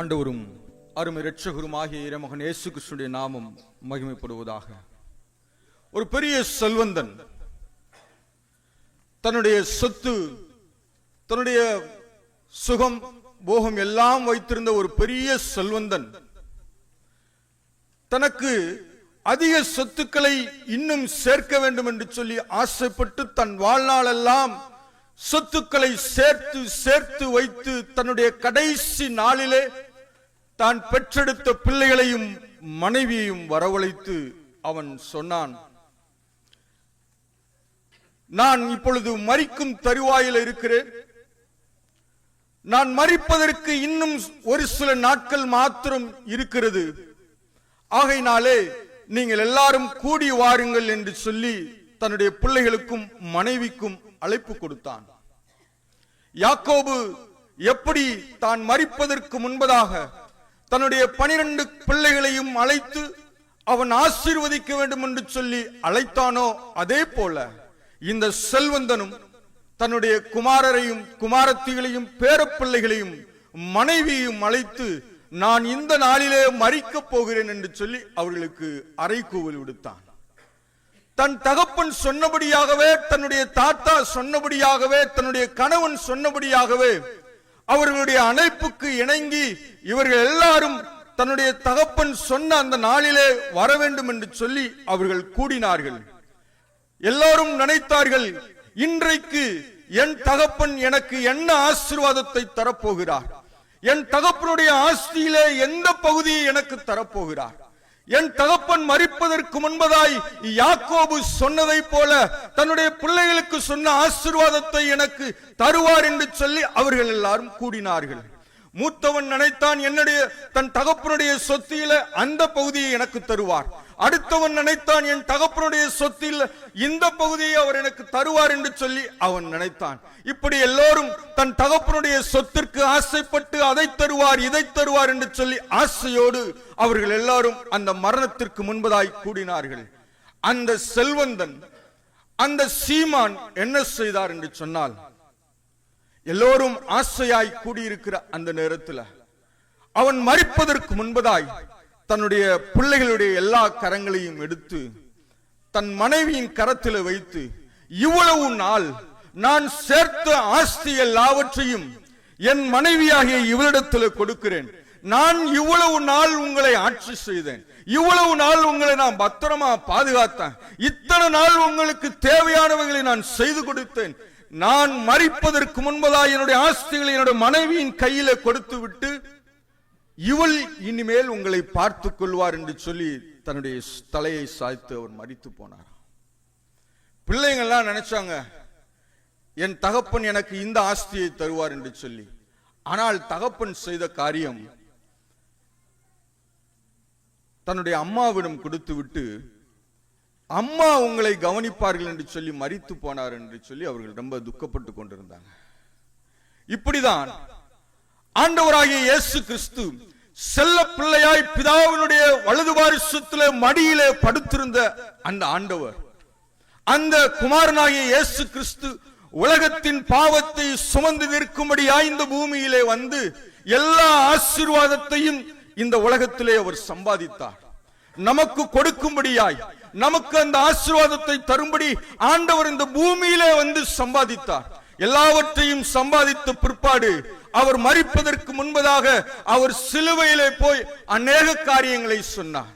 ஆண்டவரும் அருமை இரட்சகருமாகிய இறைமகன் இயேசு கிறிஸ்துடைய நாமம் மகிமைப்படுவதாக. ஒரு பெரிய செல்வந்தன் தன்னுடைய சொத்து தன்னுடைய சுகம் போகம் எல்லாம் வைத்திருந்த ஒரு பெரிய செல்வந்தன். தனக்கு அதிக சொத்துக்களை இன்னும் சேர்க்க வேண்டும் என்று சொல்லி ஆசைப்பட்டு தன் வாழ்நாளெல்லாம் சொத்துக்களை சேர்த்து சேர்த்து வைத்து தன்னுடைய கடைசி நாளிலே தான் பெற்றெடுத்த பிள்ளைகளையும் மனைவியையும் வரவழைத்து அவன் சொன்னான் நான் இப்பொழுது மறிக்கும் தருவாயில் இருக்கிறேன். நான் மறிப்பதற்கு இன்னும் ஒரு சில நாட்கள் மாத்திரம் இருக்கிறது. ஆகையினாலே நீங்கள் எல்லாரும் கூடி வாருங்கள் என்று சொல்லி தன்னுடைய பிள்ளைகளுக்கும் மனைவிக்கும் அழைப்பு கொடுத்தான். யாக்கோபு எப்படி தான் மறிப்பதற்கு முன்பதாக தன்னுடைய பனிரெண்டு பிள்ளைகளையும் அழைத்து அவன் ஆசீர்வதிக்க வேண்டும் என்று சொல்லி அழைத்தானோ அதே போல இந்த செல்வந்தனும் தன்னுடைய குமாரரையும் குமாரத்திகளையும் பேரப்பிள்ளைகளையும் மனைவியையும் அழைத்து நான் இந்த நாளிலே மறிக்கப் போகிறேன் என்று சொல்லி அவர்களுக்கு அறைகூவல் விடுத்தான். தன் தகப்பன் சொன்னபடியாகவே தன்னுடைய தாத்தா சொன்னபடியாகவே தன்னுடைய கணவன் சொன்னபடியாகவே அவர்களுடைய அழைப்புக்கு இணங்கி இவர்கள் எல்லாரும் தன்னுடைய தகப்பன் சொன்ன அந்த நாளிலே வர வேண்டும் என்று சொல்லி அவர்கள் கூடினார்கள். எல்லாரும் நினைத்தார்கள் இன்றைக்கு என் தகப்பன் எனக்கு என்ன ஆசீர்வாதத்தை தரப்போகிறார்? என் தகப்பனுடைய ஆஸ்தியிலே எந்த பகுதியை எனக்கு தரப்போகிறார்? என் தகப்பன் மறிப்பதற்கு முன்பதாய் யாக்கோபு சொன்னதை போல தன்னுடைய பிள்ளைகளுக்கு சொன்ன ஆசீர்வாதத்தை எனக்கு தருவார் என்று சொல்லி அவர்கள் எல்லாரும் கூடினார்கள். மூத்தவன் நினைத்தான் என்னுடைய தன் தகப்பனுடைய சொத்தியில அந்த பகுதியை எனக்கு தருவார். அடுத்தவன் நினைத்தான் என் தகப்பனுடைய சொத்தில் இந்த பகுதியை அவர் எனக்கு தருவார் என்று சொல்லி அவன் நினைத்தான். இப்படி எல்லோரும் தன் தகப்பனுடைய சொத்திற்கு ஆசைப்பட்டு அதை தருவார் இதை தருவார் என்று சொல்லி ஆசையோடு அவர்கள் எல்லாரும் அந்த மரணத்திற்கு முன்பதாய் கூடினார்கள். அந்த செல்வந்தன் அந்த சீமான் என்ன செய்தார் என்று சொன்னால் எல்லோரும் ஆசையாய் கூடியிருக்கிற அந்த நேரத்தில் அவன் மறிப்பதற்கு முன்பதாய் தன்னுடைய பிள்ளைகளுடைய எல்லா கரங்களையும் எடுத்து தன் மனைவியின் கரத்தில் வைத்து இவ்வளவு நாள் நான் சேர்த்த ஆஸ்தி எல்லாவற்றையும் என் மனைவியாகிய இவரிடத்தில் கொடுக்கிறேன். நான் இவ்வளவு நாள் உங்களை ஆட்சி செய்தேன். இவ்வளவு நாள் உங்களை நான் பத்திரமா பாதுகாத்தேன். இத்தனை நாள் உங்களுக்கு தேவையானவைகளை நான் செய்து கொடுத்தேன். நான் மறிப்பதற்கு முன்பதாக என்னுடைய ஆஸ்திகளை என்னுடைய மனைவியின் கையில கொடுத்து விட்டு இவள் இனிமேல் உங்களை பார்த்துக் கொள்வார் என்று சொல்லி தன்னுடைய தலையை சாய்த்து அவர் மறித்து போனார் பிள்ளைங்கள்லாம் நினைச்சாங்க என் தகப்பன் எனக்கு இந்த ஆஸ்தியை தருவார் என்று சொல்லி. ஆனால் தகப்பன் செய்த காரியம் தன்னுடைய அம்மாவிடம் கொடுத்து விட்டு அம்மா உங்களை கவனிப்பார்கள் என்று சொல்லி மறித்து போனார் என்று சொல்லி அவர்கள் ரொம்ப துக்கப்பட்டு கொண்டிருந்தாங்க. இப்படிதான் ஆண்டவராகிய இயேசு கிறிஸ்து செல்ல பிள்ளையாய் பிதாவினுடைய வலது வாரிசத்திலே மடியிலே படுத்திருந்த அந்த ஆண்டவர். அந்த குமாரனாகிய இயேசு கிறிஸ்து உலகத்தின் பாவத்தை சுமந்து நிற்கும்படியாய் இந்த பூமியிலே வந்து எல்லா ஆசீர்வாதத்தையும் இந்த உலகத்திலே அவர் சம்பாதித்தார். நமக்கு கொடுக்கும்படியாய் நமக்கு அந்த ஆசீர்வாதத்தை தரும்படி ஆண்டவர் இந்த பூமியிலே வந்து சம்பாதித்தார். எல்லாவற்றையும் சம்பாதித்த பிற்பாடு அவர் மறிப்பதற்கு முன்பதாக அவர் சிலுவையிலே போய் அநேக காரியங்களை சொன்னார்.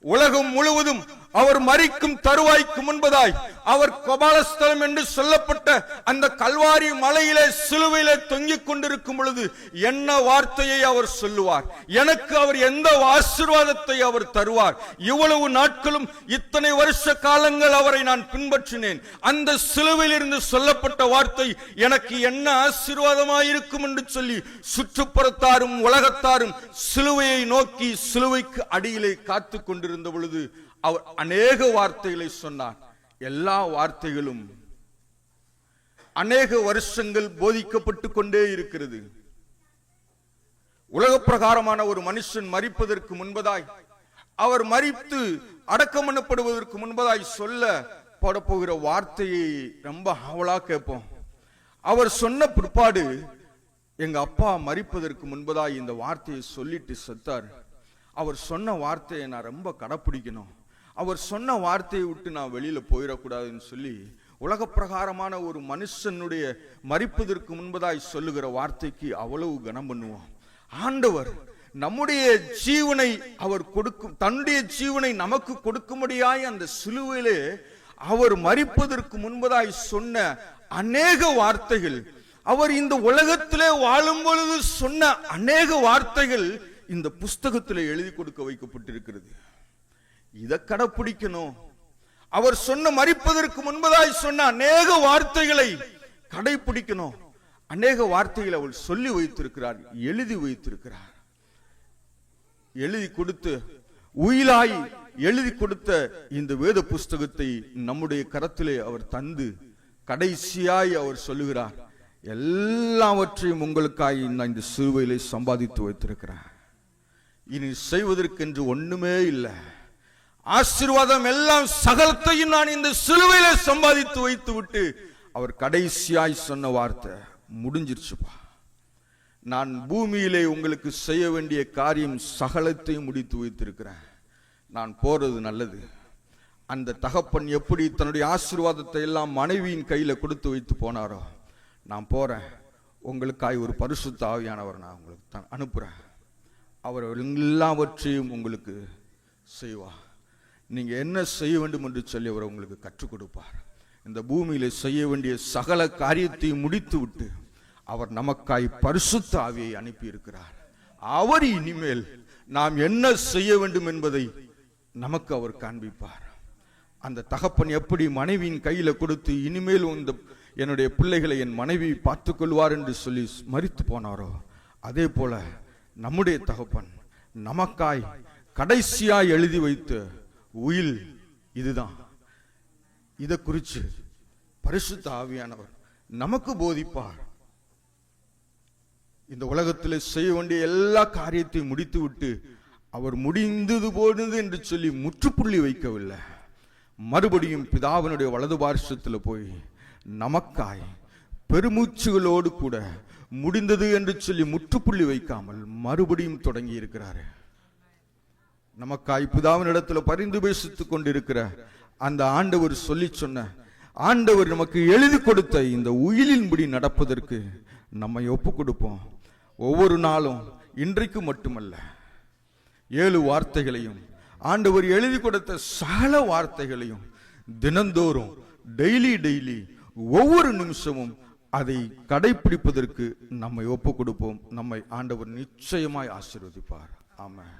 உலகம் முழுவதும் அவர் மறிக்கும் தருவாய்க்கு முன்பதாய் அவர் கோபாலஸ்தலம் என்று சொல்லப்பட்ட அந்த கல்வாரி மலையிலே சிலுவையிலே தொங்கிக் கொண்டிருக்கும் பொழுது என்ன வார்த்தையை அவர் சொல்லுவார்? எனக்கு அவர் எந்த ஆசீர்வாதத்தை அவர் தருவார்? இவ்வளவு நாட்களும் இத்தனை வருஷ காலங்கள் அவரை நான் பின்பற்றினேன். அந்த சிலுவையில் இருந்து சொல்லப்பட்ட வார்த்தை எனக்கு என்ன ஆசீர்வாதமாயிருக்கும் என்று சொல்லி சுற்றுப்புறத்தாரும் உலகத்தாரும் சிலுவையை நோக்கி சிலுவைக்கு அடியிலே காத்து கொண்டிருந்த பொழுது அவர் அநேக வார்த்தைகளை சொன்னார். எல்லா வார்த்தைகளும் அநேக வருஷங்கள் போதிக்கப்பட்டு கொண்டே இருக்கிறது. உலக பிரகாரமான ஒரு மனுஷன் மறிப்பதற்கு முன்பதாய் அவர் மறித்து அடக்கம் பண்ணப்படுவதற்கு முன்பதாய் சொல்ல போடப்போகிற வார்த்தையை ரொம்ப ஆவலா கேட்போம். அவர் சொன்ன பிற்பாடு எங்க அப்பா மறிப்பதற்கு முன்பதாய் இந்த வார்த்தையை சொல்லிட்டு செத்தார். அவர் சொன்ன வார்த்தையை நான் ரொம்ப கடைப்பிடிக்கணும். அவர் சொன்ன வார்த்தையை விட்டு நான் வெளியில போயிடக்கூடாதுன்னு சொல்லி உலக பிரகாரமான ஒரு மனுஷனுடைய மறிப்பதற்கு முன்பதாய் சொல்லுகிற வார்த்தைக்கு அவ்வளவு கனம் பண்ணுவோம் ஆண்டவர் நம்முடைய ஜீவனை அவர் கொடுக்கும் தன்னுடைய ஜீவனை நமக்கு கொடுக்கும்படியாய் அந்த சிலுவையிலே அவர் மறிப்பதற்கு முன்பதாய் சொன்ன அநேக வார்த்தைகள் அவர் இந்த உலகத்திலே வாழும் பொழுது சொன்ன அநேக வார்த்தைகள் இந்த புஸ்தகத்திலே எழுதி கொடுக்க வைக்கப்பட்டிருக்கிறது. இதை கடைப்பிடிக்கணும். அவர் சொன்ன மறிப்பதற்கு முன்பதாய் சொன்ன அநேக வார்த்தைகளை கடைபிடிக்கணும் அநேக வார்த்தைகளை அவள் சொல்லி வைத்திருக்கிறார் எழுதி வைத்திருக்கிறார். எழுதி கொடுத்து உயிலாய் எழுதி கொடுத்த இந்த வேத புஸ்தகத்தை நம்முடைய கரத்திலே அவர் தந்து கடைசியாய் அவர் சொல்லுகிறார் எல்லாவற்றையும் உங்களுக்காய் நான் இந்த சிறுவையிலே சம்பாதித்து வைத்திருக்கிறேன். இனி செய்வதற்கென்று ஒண்ணுமே இல்லை. ஆசீர்வாதம் எல்லாம் சகலத்தையும் நான் இந்த சிலுவையில சம்பாதித்து வைத்து விட்டு அவர் கடைசியாய் சொன்ன வார்த்தை முடிஞ்சிருச்சுப்பா. நான் பூமியிலே உங்களுக்கு செய்ய வேண்டிய காரியம் சகலத்தையும் முடித்து வைத்திருக்கிறேன். நான் போறது நல்லது. அந்த தகப்பன் எப்படி தன்னுடைய ஆசீர்வாதத்தை எல்லாம் மனைவியின் கையில் கொடுத்து வைத்து போனாரோ நான் போறேன். உங்களுக்காய் ஒரு பரிசுத்த ஆவியானவர் நான் உங்களுக்கு தான் அனுப்புறேன். அவர் எல்லாவற்றையும் உங்களுக்கு செய்வா நீங்கள் என்ன செய்ய வேண்டும் என்று சொல்லி அவர் உங்களுக்கு கற்றுக் கொடுப்பார். இந்த பூமியில் செய்ய வேண்டிய சகல காரியத்தையும் முடித்து விட்டு அவர் நமக்காய் பரிசுத்த ஆவியை அனுப்பி இருக்கிறார் அவர் இனிமேல் நாம் என்ன செய்ய வேண்டும் என்பதை நமக்கு அவர் காண்பிப்பார். அந்த தகப்பன் எப்படி மனைவியின் கையில் கொடுத்து இனிமேல் இந்த என்னுடைய பிள்ளைகளை என் மனைவி பார்த்து கொள்வார் என்று சொல்லி மறித்து போனாரோ அதே போல நம்முடைய தகப்பன் நமக்காய் கடைசியாய் எழுதி வைத்து உயில் இதுதான். இதை குறித்து பரிசுத்த ஆவியானவர் நமக்கு போதிப்பார். இந்த உலகத்தில் செய்ய வேண்டிய எல்லா காரியத்தையும் முடித்து விட்டு அவர் முடிந்தது போனது என்று சொல்லி முற்றுப்புள்ளி வைக்கவில்லை. மறுபடியும் பிதாவினுடைய வலது பார்ஷத்தில் போய் நமக்காய் பெருமூச்சுகளோடு கூட முடிந்தது என்று சொல்லி முற்றுப்புள்ளி வைக்காமல் மறுபடியும் தொடங்கி இருக்கிறாரு. நமக்காய் பிதாவின் இடத்துல பரிந்து பேசித்துக் கொண்டிருக்கிற அந்த ஆண்டவர் சொல்லி சொன்ன ஆண்டவர் நமக்கு எழுதி கொடுத்த இந்த உயிலின்படி நடப்பதற்கு நம்மை ஒப்பு கொடுப்போம். ஒவ்வொரு நாளும் இன்றைக்கு மட்டுமல்ல ஏழு வார்த்தைகளையும் ஆண்டவர் எழுதி கொடுத்த சகல வார்த்தைகளையும் தினந்தோறும் டெய்லி டெய்லி ஒவ்வொரு நிமிஷமும் அதை கடைபிடிப்பதற்கு நம்மை ஒப்பு கொடுப்போம். நம்மை ஆண்டவர் நிச்சயமாய் ஆசீர்வதிப்பார். ஆமாம்